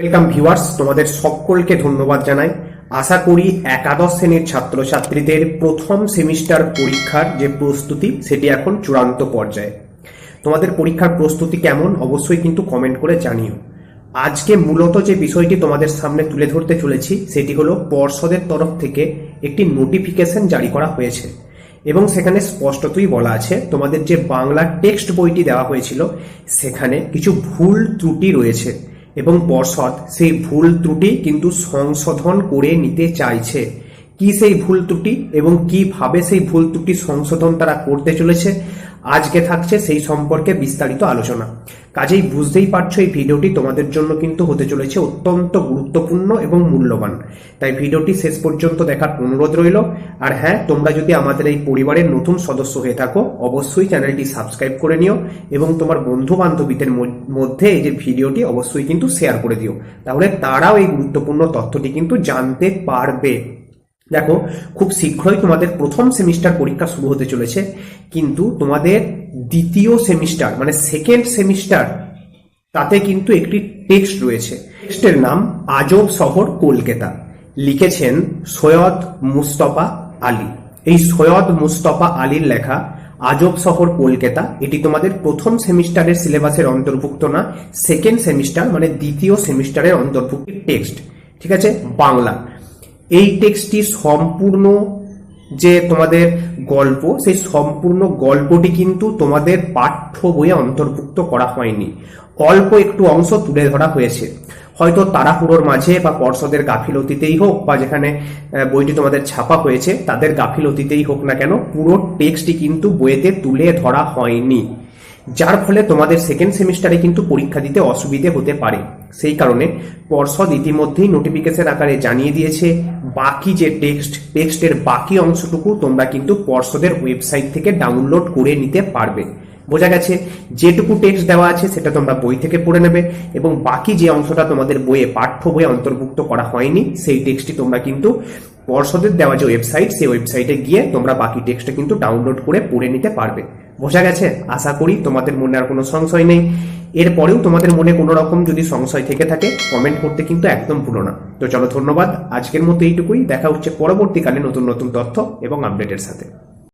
Welcome viewers তোমাদের সকলকে ধন্যবাদ জানাই। আশা করি একাদশ শ্রেণির ছাত্রছাত্রীদের প্রথম সেমিস্টার পরীক্ষার যে প্রস্তুতি, সেটি এখন চূড়ান্ত পর্যায়ে। তোমাদের পরীক্ষার প্রস্তুতি কেমন, অবশ্যই কিন্তু কমেন্ট করে জানিও। আজকে মূলত যে বিষয়টি তোমাদের সামনে তুলে ধরতে চলেছি, সেটি হলো পর্ষদের তরফ থেকে একটি নোটিফিকেশন জারি করা হয়েছে। এবং সেখানে স্পষ্টতই বলা আছে, তোমাদের যে বাংলা টেক্সট বইটি দেওয়া হয়েছিল, সেখানে কিছু ভুল ত্রুটি রয়েছে। এবং পর্ষদ সেই ভুল ত্রুটি কিন্তু সংশোধন করে নিতে চাইছে। কি সেই ভুল ত্রুটি এবং কীভাবে সেই ভুল ত্রুটি সংশোধন তারা করতে চলেছে? আজকে থাকছে সেই সম্পর্কে বিস্তারিত আলোচনা। কাজেই বুঝতেই পারছ এই ভিডিওটি তোমাদের জন্য কিন্তু হতে চলেছে অত্যন্ত গুরুত্বপূর্ণ এবং মূল্যবান। তাই ভিডিওটি শেষ পর্যন্ত দেখার অনুরোধ রইল। আর হ্যাঁ তোমরা যদি আমাদের এই পরিবারের নতুন সদস্য হয়ে থাকো, অবশ্যই চ্যানেলটি সাবস্ক্রাইব করে নিও এবং তোমার বন্ধু বান্ধবীদের মধ্যে এই যে ভিডিওটি অবশ্যই কিন্তু শেয়ার করে দিও। তাহলে তারাও এই গুরুত্বপূর্ণ তথ্যটি কিন্তু জানতে পারবে। দেখো, খুব শীঘ্রই তোমাদের প্রথম সেমিস্টার পরীক্ষা শুরু হতে চলেছে, কিন্তু তোমাদের দ্বিতীয় সেমিস্টার মানে সেকেন্ড সেমিস্টার, তাতে কিন্তু একটি টেক্সট রয়েছে। টেক্সটের নাম আজব শহর কলকাতা। লিখেছেন সৈয়দ মুস্তফা আলী। এই সৈয়দ মুস্তফা আলীর লেখা আজব শহর কলকাতা, এটি তোমাদের প্রথম সেমিস্টারের সিলেবাসের অন্তর্ভুক্ত না সেকেন্ড সেমিস্টার মানে দ্বিতীয় সেমিস্টারের অন্তর্ভুক্ত টেক্সট ঠিক আছে? বাংলা। এই টেক্সটটি সম্পূর্ণ যে তোমাদের গল্প, সেই সম্পূর্ণ গল্পটি কিন্তু তোমাদের পাঠ্য বইয়ে অন্তর্ভুক্ত করা হয়নি। অল্প একটু অংশ তুলে ধরা হয়েছে। হয়তো তারাহুড়োর মাঝে বা পর্ষদের গাফিলতিতেই হোক বা যেখানে বইটি তোমাদের ছাপা হয়েছে, তাদের গাফিলতিতেই হোক না কেন, পুরো টেক্সটটি কিন্তু বইয়েতে তুলে ধরা হয়নি। যার ফলে তোমাদের সেকেন্ড সেমিস্টারে কিন্তু পরীক্ষা দিতে অসুবিধে হতে পারে। সেই কারণে পর্ষদ ইতিমধ্যেই নোটিফিকেশন আকারে জানিয়ে দিয়েছে, বাকি যে টেক্সট টেক্সটের বাকি অংশটুকু তোমরা কিন্তু পর্ষদের ওয়েবসাইট থেকে ডাউনলোড করে নিতে পারবে। বোঝা গেছে, যেটুকু টেক্সট দেওয়া আছে সেটা তোমরা বই থেকে পড়ে নেবে এবং বাকি যে অংশটা তোমাদের বইয়ে, পাঠ্য বইয়ে অন্তর্ভুক্ত করা হয়নি, সেই টেক্সটটি তোমরা কিন্তু পর্ষদের দেওয়া যে ওয়েবসাইট সেই ওয়েবসাইটে গিয়ে তোমরা বাকি টেক্সটটা কিন্তু ডাউনলোড করে পড়ে নিতে পারবে। বোঝা গেছে? আশা করি তোমাদের মনে আর কোনো সংশয় নেই। এরপরেও তোমাদের মনে কোনো রকম যদি সংশয় থেকে থাকে কমেন্ট করতে কিন্তু একদম ভুলো না। তো চলো ধন্যবাদ। আজকের মতো এইটুকুই। দেখা হচ্ছে পরবর্তীকালে নতুন নতুন তথ্য এবং আপডেটের সাথে।